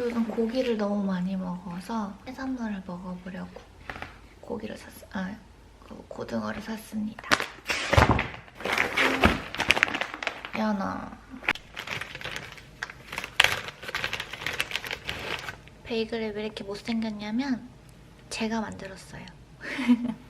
요즘 고기를 너무 많이 먹어서 해산물을 먹어보려고 고기를 샀, 아, 그 고등어를 샀습니다. 연어. 베이글이 왜 이렇게 못생겼냐면 제가 만들었어요.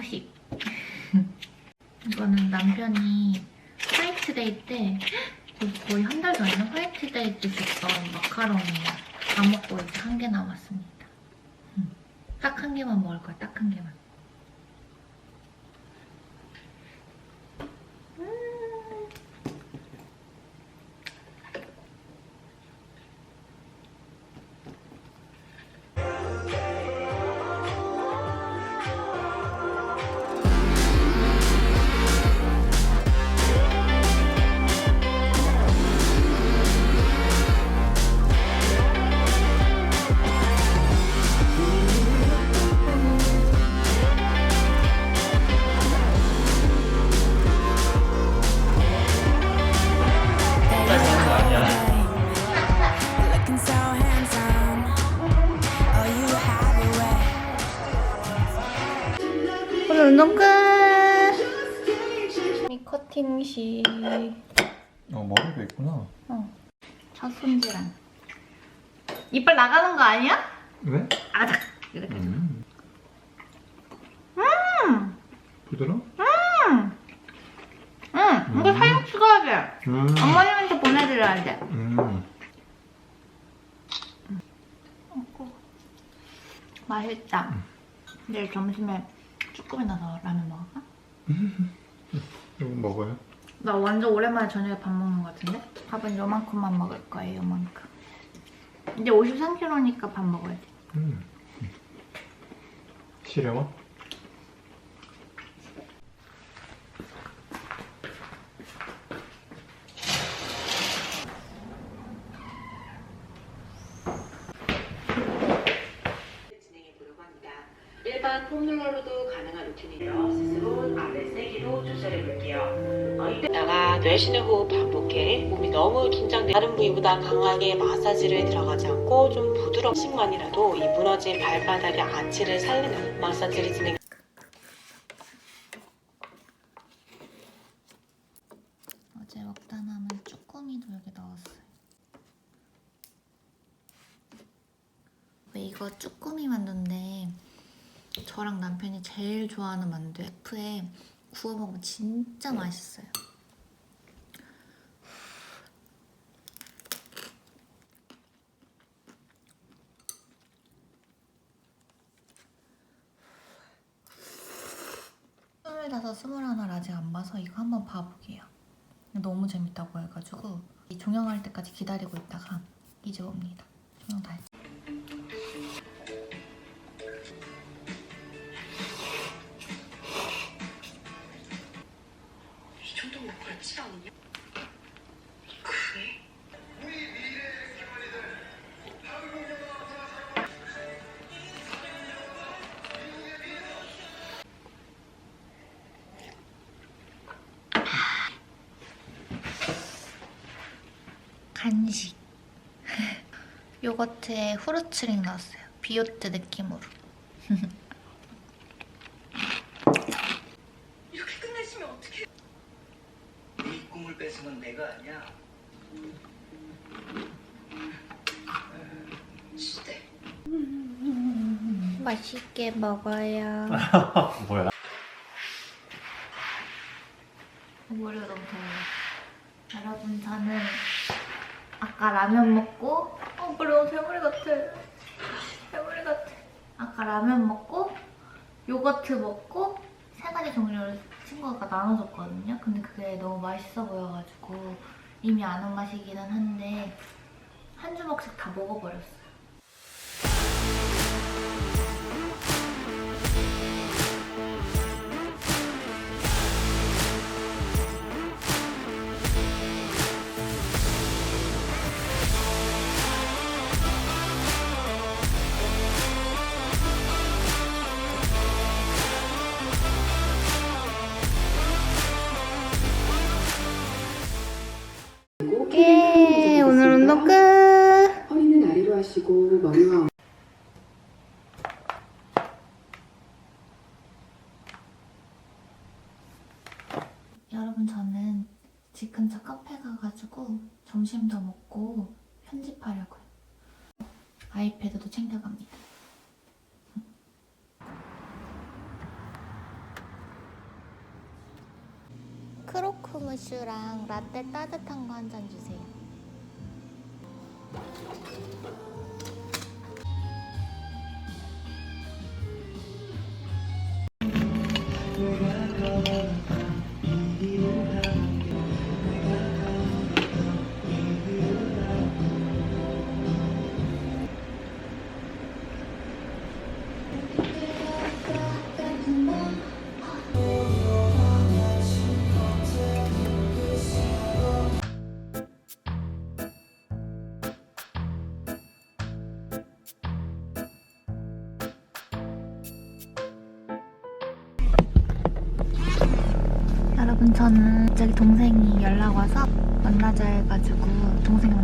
후식. 이거는 남편이 화이트데이 때 거의 한 달 전에 화이트데이 때 줬던 마카롱이에요. 다 먹고 이제 한 개 남았습니다. 딱 한 개만 먹을 거야, 딱 한 개만. 운동 끝! 미 커팅식. 어 머리도 있구나. 어. 첫 손질한. 이빨 나가는 거 아니야? 왜? 아작! 이렇게. 음. 음! 부드러? 음! 응! 이거 사진 찍어야 돼. 음. 어머님한테 보내드려야 돼. 음. 맛있다. 내일 점심에 넣어서 라면 먹을까? 이거 먹어요? 나 완전 오랜만에 저녁에 밥 먹는 것 같은데? 밥은 요만큼만 먹을 거예요, 요만큼. 이제 53kg니까 밥 먹어야 돼. 음. 시려워? 진행해 보려고 합니다. 일반 폼롤러로도 가능한 루틴이며 스스로 아래 세기로 조절해 볼게요. 어, 이때다가 내쉬는 호흡 반복해 몸이 너무 긴장돼 다른 부위보다 강하게 마사지를 들어가지 않고 좀 부드러운 식만이라도 이 무너진 발바닥의 아치를 살리는 마사지를 진행. 어제 먹다 남은 쭈꾸미도 여기 넣었어요. 이거 쭈꾸미 만두인데 저랑 남편이 제일 좋아하는 만두 F에 구워 먹으면 진짜 맛있어요. 스물다섯, 아직 안 봐서 이거 한번 봐보게요. 너무 재밌다고 해가지고 이 종영할 때까지 기다리고 있다가 이제 옵니다. 종영 다 했죠. 간식. 요거트에 후르츠링 넣었어요. 비오트 느낌으로. 어떻게 네 꿈을 뺏은 내가 아니야 시대 맛있게 먹어요. 뭐야? 머리가 너무 더워요. 여러분, 저는 아까 라면 먹고, 어, 너무 대머리 같아. 대머리 같아. 아까 라면 먹고, 요거트 먹고, 세 가지 종류를 친구가 나눠줬거든요. 근데 그게 너무 맛있어 보여가지고, 이미 아는 맛이기는 한데, 한 주먹씩 다 먹어버렸어 집 근처 카페 가가지고 점심도 먹고 편집하려고요. 아이패드도 챙겨갑니다. 크로크무슈랑 라떼 따뜻한 거 한 잔 주세요. 저는 갑자기 동생이 연락 와서 만나자 해가지고 동생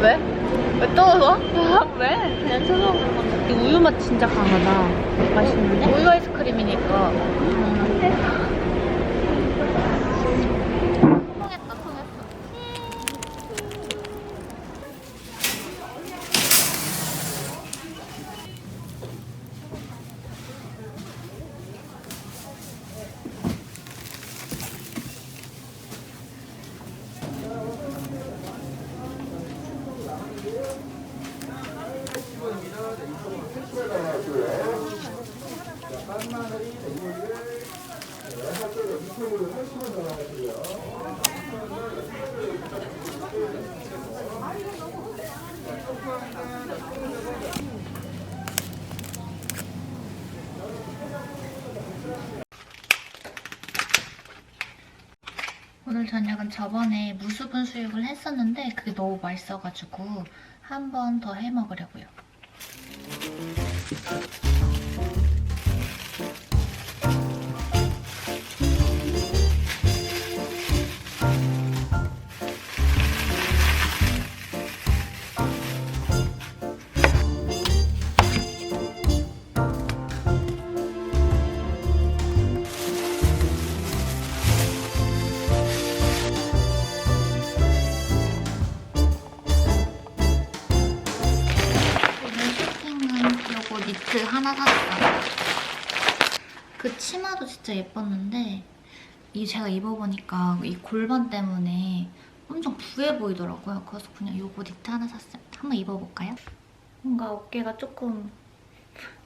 왜? 왜또 와? 왜? 그냥 쳐다보는 건데. 이 우유 맛 진짜 강하다. 맛있는데? 우유 아이스크림이니까. 통 오늘 저녁은 저번에 무수분 수육을 했었는데 그게 너무 맛있어가지고 한 번 더 해 먹으려고요. 예뻤는데 이 제가 입어보니까 이 골반 때문에 엄청 부해 보이더라고요. 그래서 그냥 요거 니트 하나 샀어요. 한번 입어볼까요? 뭔가 어깨가 조금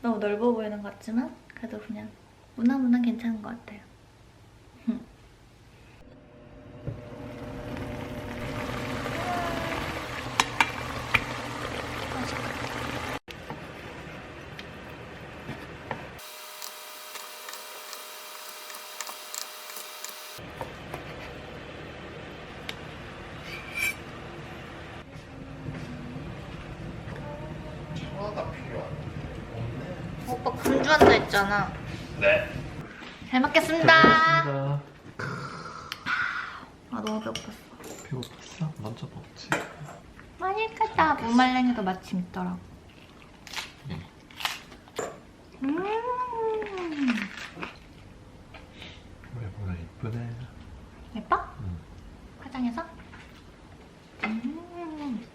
너무 넓어 보이는 것 같지만 그래도 그냥 무난무난 괜찮은 것 같아요. 오빠 금주한다 했잖아. 네. 잘 먹겠습니다. 아 너무 배고팠어. 배고팠어? 먼저 먹지. 맛있겠다. 무말랭이도 마침 있더라고. 음. 왜 보나 이쁘네. 예뻐? 응. 화장해서? 음.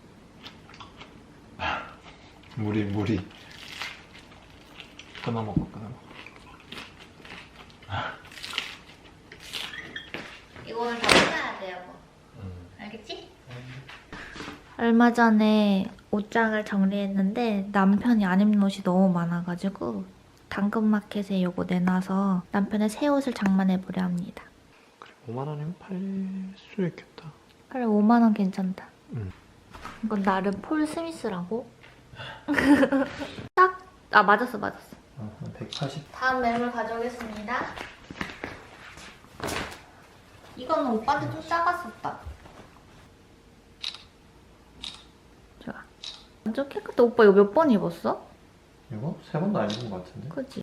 물이 물이. 끊어 끊 이거는 다 끝나야 돼, 여보. 응. 알겠지? 얼마 전에 옷장을 정리했는데 남편이 안 입는 옷이 너무 많아가지고 당근마켓에 요거 내놔서 남편의 새 옷을 장만해보려 합니다. 그래 5만 원이면 팔 수 있겠다. 그래 5만 원 괜찮다. 응. 이건 나름 폴 스미스라고. 딱! 아 맞았어 맞았어. 어, 한 180. 다음 매물 가져오겠습니다. 이거는 오빠한테 좀 작았었다. 좋아. 완전 깨끗해. 오빠 이거 몇 번 입었어? 이거 세 번도 안 입은 것 같은데? 그지?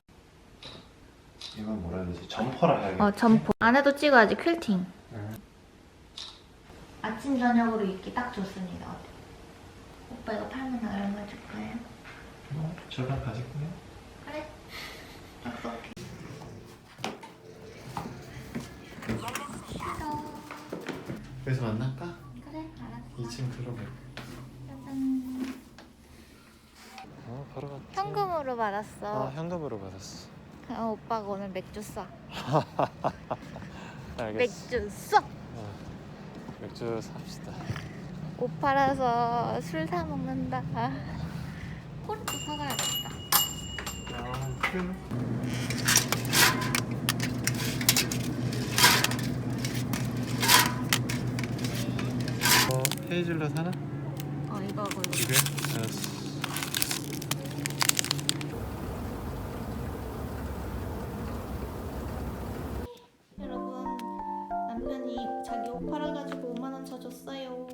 이건 뭐라 해야 되지? 점퍼라 해야겠다. 어 점포. 안에도 찍어야지 퀼팅. 응. 아침 저녁으로 입기 딱 좋습니다. 어때? 오빠 이거 팔면 얼마 줄까요? 어, 절반 가질 거야? 그래. 약속해. 그래서 만날까? 그래 알았어. 2층 들어가. 짜잔. 어, 바로 갔지. 현금으로 받았어. 아, 현금으로 받았어. 어, 오빠가 오늘 맥주 쏴. 알겠어. 맥주 쏴. 맥주 삽시다. 옷 팔아서 술 사 먹는다. 코르트 사가야겠다. 아, 그래. 어, 헤이즐넛 하나? 어 이거 이거. 두 개? 알았어. 여러분 남편이 자기 옷 팔아가지고 5만 원 쳐줬어요.